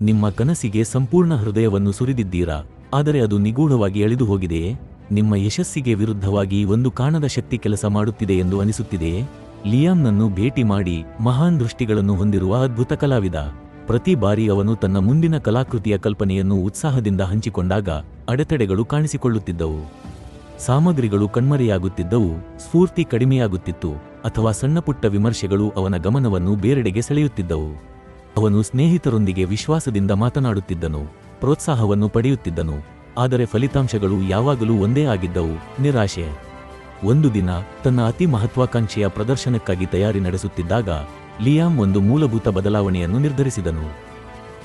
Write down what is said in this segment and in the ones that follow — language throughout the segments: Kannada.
ನಿಮ್ಮ ಕನಸಿಗೆ ಸಂಪೂರ್ಣ ಹೃದಯವನ್ನು ಸುರಿದಿದ್ದೀರಾ? ಆದರೆ ಅದು ನಿಗೂಢವಾಗಿ ಅಳಿದು ಹೋಗಿದೆಯೇ? ನಿಮ್ಮ ಯಶಸ್ಸಿಗೆ ವಿರುದ್ಧವಾಗಿ ಒಂದು ಕಾಣದ ಶಕ್ತಿ ಕೆಲಸ ಮಾಡುತ್ತಿದೆ ಎಂದು ಅನಿಸುತ್ತಿದೆಯೇ? ಲಿಯಾಮ್ನನ್ನು ಭೇಟಿ ಮಾಡಿ ಮಹಾನ್ ದೃಷ್ಟಿಗಳನ್ನು ಹೊಂದಿರುವ ಅದ್ಭುತ ಕಲಾವಿದ. ಪ್ರತಿ ಬಾರಿ ಅವನು ತನ್ನ ಮುಂದಿನ ಕಲಾಕೃತಿಯ ಕಲ್ಪನೆಯನ್ನು ಉತ್ಸಾಹದಿಂದ ಹಂಚಿಕೊಂಡಾಗ ಅಡೆತಡೆಗಳು ಕಾಣಿಸಿಕೊಳ್ಳುತ್ತಿದ್ದವು. ಸಾಮಗ್ರಿಗಳು ಕಣ್ಮರೆಯಾಗುತ್ತಿದ್ದವು, ಸ್ಫೂರ್ತಿ ಕಡಿಮೆಯಾಗುತ್ತಿತ್ತು, ಅಥವಾ ಸಣ್ಣಪುಟ್ಟ ವಿಮರ್ಶೆಗಳು ಅವನ ಗಮನವನ್ನು ಬೇರೆಡೆಗೆ ಸೆಳೆಯುತ್ತಿದ್ದವು. ಅವನು ಸ್ನೇಹಿತರೊಂದಿಗೆ ವಿಶ್ವಾಸದಿಂದ ಮಾತನಾಡುತ್ತಿದ್ದನು, ಪ್ರೋತ್ಸಾಹವನ್ನು ಪಡೆಯುತ್ತಿದ್ದನು, ಆದರೆ ಫಲಿತಾಂಶಗಳು ಯಾವಾಗಲೂ ಒಂದೇ ಆಗಿದ್ದವು, ನಿರಾಶೆ. ಒಂದು ದಿನ ತನ್ನ ಅತಿ ಮಹತ್ವಾಕಾಂಕ್ಷೆಯ ಪ್ರದರ್ಶನಕ್ಕಾಗಿ ತಯಾರಿ ನಡೆಸುತ್ತಿದ್ದಾಗ, ಲಿಯಾಮ್ ಒಂದು ಮೂಲಭೂತ ಬದಲಾವಣೆಯನ್ನು ನಿರ್ಧರಿಸಿದನು.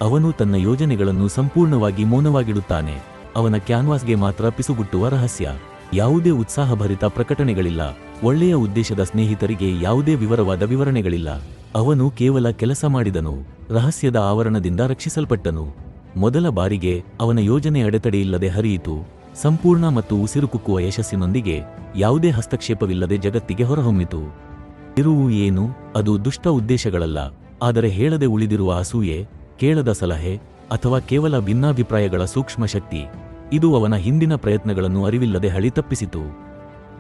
ಅವನು ತನ್ನ ಯೋಜನೆಗಳನ್ನು ಸಂಪೂರ್ಣವಾಗಿ ಮೌನವಾಗಿಡುತ್ತಾನೆ, ಅವನ ಕ್ಯಾನ್ವಾಸ್ಗೆ ಮಾತ್ರ ಪಿಸುಗುಟ್ಟುವ ರಹಸ್ಯ. ಯಾವುದೇ ಉತ್ಸಾಹಭರಿತ ಪ್ರಕಟಣೆಗಳಿಲ್ಲ, ಒಳ್ಳೆಯ ಉದ್ದೇಶದ ಸ್ನೇಹಿತರಿಗೆ ಯಾವುದೇ ವಿವರವಾದ ವಿವರಣೆಗಳಿಲ್ಲ. ಅವನು ಕೇವಲ ಕೆಲಸ ಮಾಡಿದನು, ರಹಸ್ಯದ ಆವರಣದಿಂದ ರಕ್ಷಿಸಲ್ಪಟ್ಟನು. ಮೊದಲ ಬಾರಿಗೆ ಅವನ ಯೋಜನೆ ಅಡೆತಡೆಯಿಲ್ಲದೆ ಹರಿಯಿತು. ಸಂಪೂರ್ಣ ಮತ್ತು ಉಸಿರುಕುಕ್ಕುವ ಯಶಸ್ಸಿನೊಂದಿಗೆ ಯಾವುದೇ ಹಸ್ತಕ್ಷೇಪವಿಲ್ಲದೆ ಜಗತ್ತಿಗೆ ಹೊರಹೊಮ್ಮಿತು. ಇರುವು ಏನು, ಅದು ದುಷ್ಟ ಉದ್ದೇಶಗಳಲ್ಲ, ಆದರೆ ಹೇಳದೆ ಉಳಿದಿರುವ ಅಸೂಯೆ, ಕೇಳದ ಸಲಹೆ, ಅಥವಾ ಕೇವಲ ಭಿನ್ನಾಭಿಪ್ರಾಯಗಳ ಸೂಕ್ಷ್ಮ ಶಕ್ತಿ ಇದು ಅವನ ಹಿಂದಿನ ಪ್ರಯತ್ನಗಳನ್ನು ಅರಿವಿಲ್ಲದೆ ಹಳಿ ತಪ್ಪಿಸಿತು.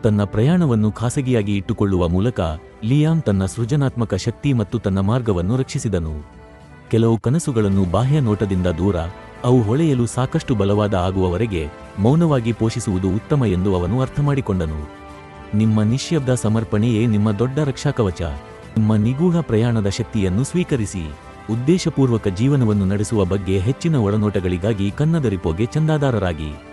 ತನ್ನ ಪ್ರಯಾಣವನ್ನು ಖಾಸಗಿಯಾಗಿ ಇಟ್ಟುಕೊಳ್ಳುವ ಮೂಲಕ ಲಿಯಾಮ್ ತನ್ನ ಸೃಜನಾತ್ಮಕ ಶಕ್ತಿ ಮತ್ತು ತನ್ನ ಮಾರ್ಗವನ್ನು ರಕ್ಷಿಸಿದನು. ಕೆಲವು ಕನಸುಗಳನ್ನು ಬಾಹ್ಯ ನೋಟದಿಂದ ದೂರ, ಅವು ಹೊಳೆಯಲು ಸಾಕಷ್ಟು ಬಲವಾದ ಆಗುವವರೆಗೆ ಮೌನವಾಗಿ ಪೋಷಿಸುವುದು ಉತ್ತಮ ಎಂದು ಅವನು ಅರ್ಥಮಾಡಿಕೊಂಡನು. ನಿಮ್ಮ ನಿಶ್ಶಬ್ದ ಸಮರ್ಪಣೆಯೇ ನಿಮ್ಮ ದೊಡ್ಡ ರಕ್ಷಾಕವಚ. ನಿಮ್ಮ ನಿಗೂಢ ಪ್ರಯಾಣದ ಶಕ್ತಿಯನ್ನು ಸ್ವೀಕರಿಸಿ. ಉದ್ದೇಶಪೂರ್ವಕ ಜೀವನವನ್ನು ನಡೆಸುವ ಬಗ್ಗೆ ಹೆಚ್ಚಿನ ಒಳನೋಟಗಳಿಗಾಗಿ ಕನ್ನದ ರಿಪೋಗೆ ಚಂದಾದಾರರಾಗಿ.